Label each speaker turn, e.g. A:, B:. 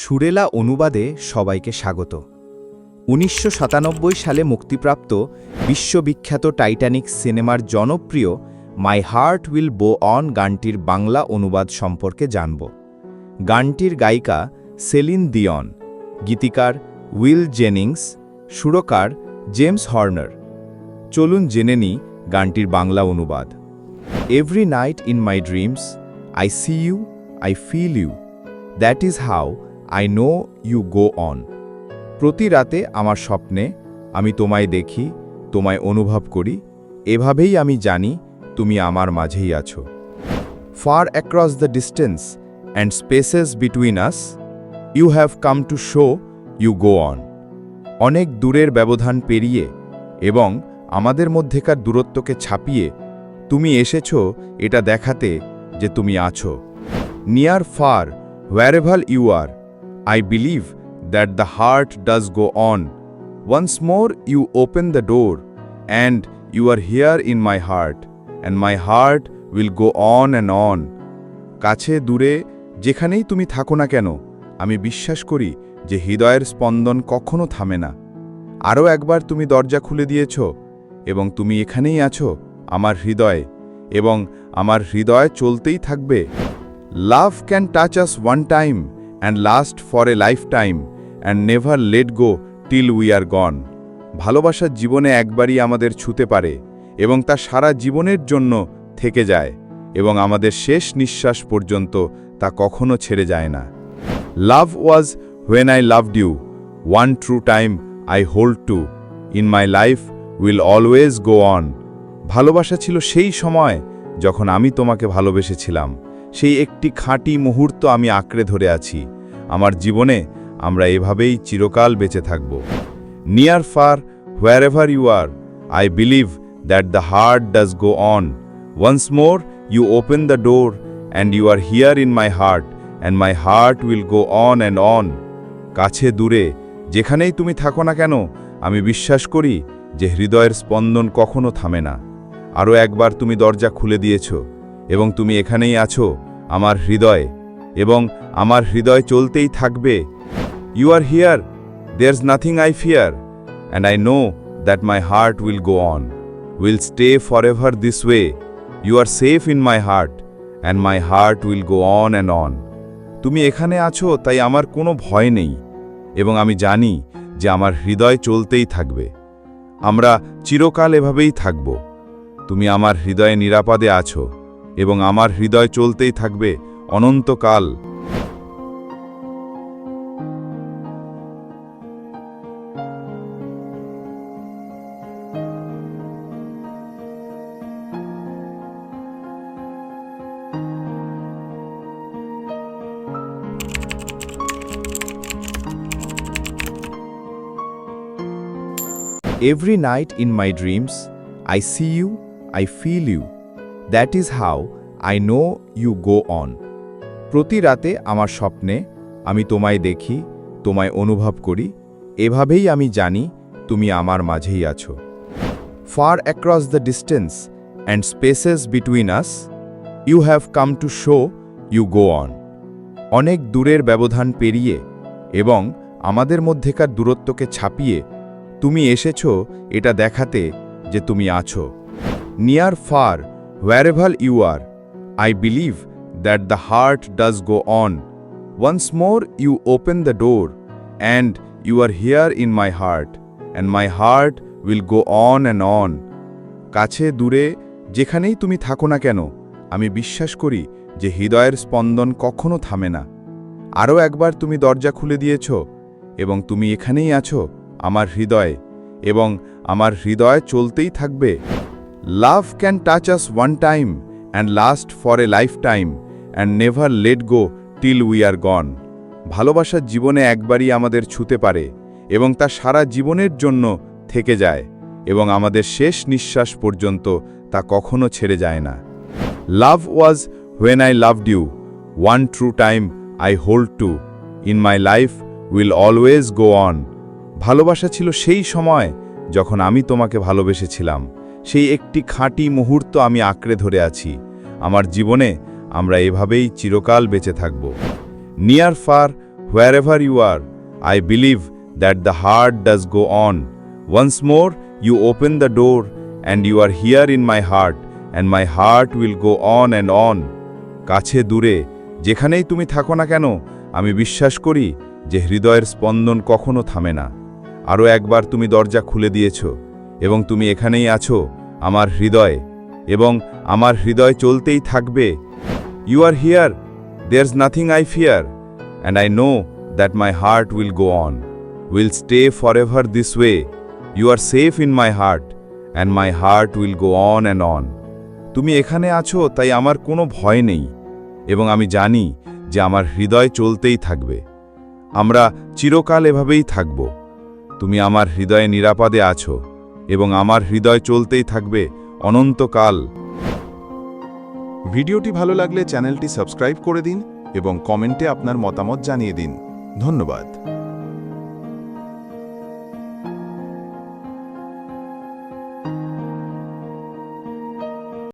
A: সুরেলা অনুবাদে সবাইকে স্বাগত। উনিশশো সাতানব্বই সালে মুক্তিপ্রাপ্ত বিশ্ববিখ্যাত টাইটানিক সিনেমার জনপ্রিয় মাই হার্ট উইল বো অন গানটির বাংলা অনুবাদ সম্পর্কে জানব। গানটির গায়িকা সেলিন দিয়ন, গীতিকার উইল জেনিংস, সুরকার জেমস হর্নার। চলুন জেনে নিই গানটির বাংলা অনুবাদ। Every night in my dreams I C you, I feel you, that is how I know you go on প্রতি রাতে আমার স্বপ্নে আমি তোমায় দেখি তোমায় অনুভব করি এভাবেই আমি জানি তুমি আমার মাঝেই আছো। Fur across the distance and spaces between us you have come to show you go on অনেক দূরের ব্যবধান পেরিয়ে এবং আমাদের মধ্যেকার দূরত্বকে ছাপিয়ে তুমি এসেছ এটা দেখাতে যে তুমি আছো। Near fur wherever you are, I believe that the heart does go on. Once more you open the door, and you are here in my heart, and my heart will go on and on. কাছে দূরে যেখানেই তুমি থাকো না কেন আমি বিশ্বাস করি যে হৃদয়ের স্পন্দন কখনো থামে না আরও একবার তুমি দরজা খুলে দিয়েছ এবং তুমি এখানেই আছো আমার হৃদয়ে এবং আমার হৃদয় চলতেই থাকবে লাভ can touch us one time and last for a life time and never let go till we are গন ভালোবাসার জীবনে একবারই আমাদের ছুতে পারে এবং তা সারা জীবনের জন্য থেকে যায় এবং আমাদের শেষ নিঃশ্বাস পর্যন্ত তা কখনো ছেড়ে যায় না। লাভ was when I loved you one true time I hold two in my life will always go on ভালোবাসা ছিল সেই সময় যখন আমি তোমাকে ভালোবেসেছিলাম। সেই একটি খাঁটি মুহূর্ত আমি আঁকড়ে ধরে আছি। আমার জীবনে আমরা এভাবেই চিরকাল বেঁচে থাকব। Near fur where ever you R I believe that the heart does go on once more you open the door and you R here in my heart and my heart will go on and on কাছে দূরে, যেখানেই তুমি থাকো না কেন, আমি বিশ্বাস করি যে হৃদয়ের স্পন্দন কখনো থামে না। আরও একবার তুমি দরজা খুলে দিয়েছ এবং তুমি এখানেই আছো। আমার হৃদয়ে এবং আমার হৃদয় চলতেই থাকবে। You R here there's nothing I fear and I know that my heart will go on will stay for ever this way you R safe in my heart and my heart will go on and on তুমি এখানে আছো, তাই আমার কোনো ভয় নেই। এবং আমি জানি যে আমার হৃদয় চলতেই থাকবে। আমরা চিরকাল এভাবেই থাকব। তুমি আমার হৃদয়ে নিরাপদে আছো। এবং আমার হৃদয় চলতেই থাকবে অনন্তকাল Every night in my dreams, I see you, I feel you. That is how I know you go on প্রতি রাতে আমার স্বপ্নে আমি তোমায় দেখি, তোমায় অনুভব করি, এভাবেই আমি জানি তুমি আমার মাঝেই আছো। Fur across the distance and spaces between us you have come to show you go on অনেক দূরের ব্যবধান পেরিয়ে এবং আমাদের মধ্যেকার দূরত্বকে ছাপিয়ে তুমি এসেছ এটা দেখাতে যে তুমি আছো। Near fur হোয়ারেভার you R I believe that the heart does go on once more you open the door and you R here in my heart and my heart will go on and on কাছে, দূরে, যেখানেই তুমি থাকো না কেন, আমি বিশ্বাস করি যে হৃদয়ের স্পন্দন কখনো থামে না। আরও একবার তুমি দরজা খুলে দিয়েছ, এবং তুমি এখানেই আছো, আমার হৃদয়ে, এবং আমার হৃদয় চলতেই থাকবে। লাভ can touch us one time and last for a life time and never let go till we are গন ভালোবাসা জীবনে একবারই আমাদের ছুতে পারে এবং তা সারা জীবনের জন্য থেকে যায় এবং আমাদের শেষ নিঃশ্বাস পর্যন্ত তা কখনো ছেড়ে যায় না। লাভ was when I loved you one true time I hold two in my life will always go on ভালোবাসা ছিল সেই সময় যখন আমি তোমাকে ভালোবেসেছিলাম। সেই একটি খাঁটি মুহূর্ত আমি আঁকড়ে ধরে আছি। আমার জীবনে আমরা এভাবেই চিরকাল বেঁচে থাকব। Near fur where ever you R I believe that the heart does go on once more you open the door and you R here in my heart and my heart will go on and on কাছে দূরে, যেখানেই তুমি থাকো না কেন, আমি বিশ্বাস করি যে হৃদয়ের স্পন্দন কখনো থামে না। আরও একবার তুমি দরজা খুলে দিয়েছ। এবং তুমি এখানেই আছো, আমার হৃদয়, এবং আমার হৃদয় চলতেই থাকবে। You R here there's nothing I fear and I know that my heart will go on will stay for ever this way you R safe in my heart and my heart will go on and on তুমি এখানে আছো, তাই আমার কোনো ভয় নেই, এবং আমি জানি যে আমার হৃদয় চলতেই থাকবে। আমরা চিরকাল এভাবেই থাকব। তুমি আমার হৃদয়ে নিরাপদে আছো। এবং আমার হৃদয় চলতেই থাকবে অনন্তকাল।
B: ভিডিওটি ভালো লাগলে চ্যানেলটি সাবস্ক্রাইব করে দিন এবং কমেন্টে আপনার মতামত জানিয়ে দিন। ধন্যবাদ।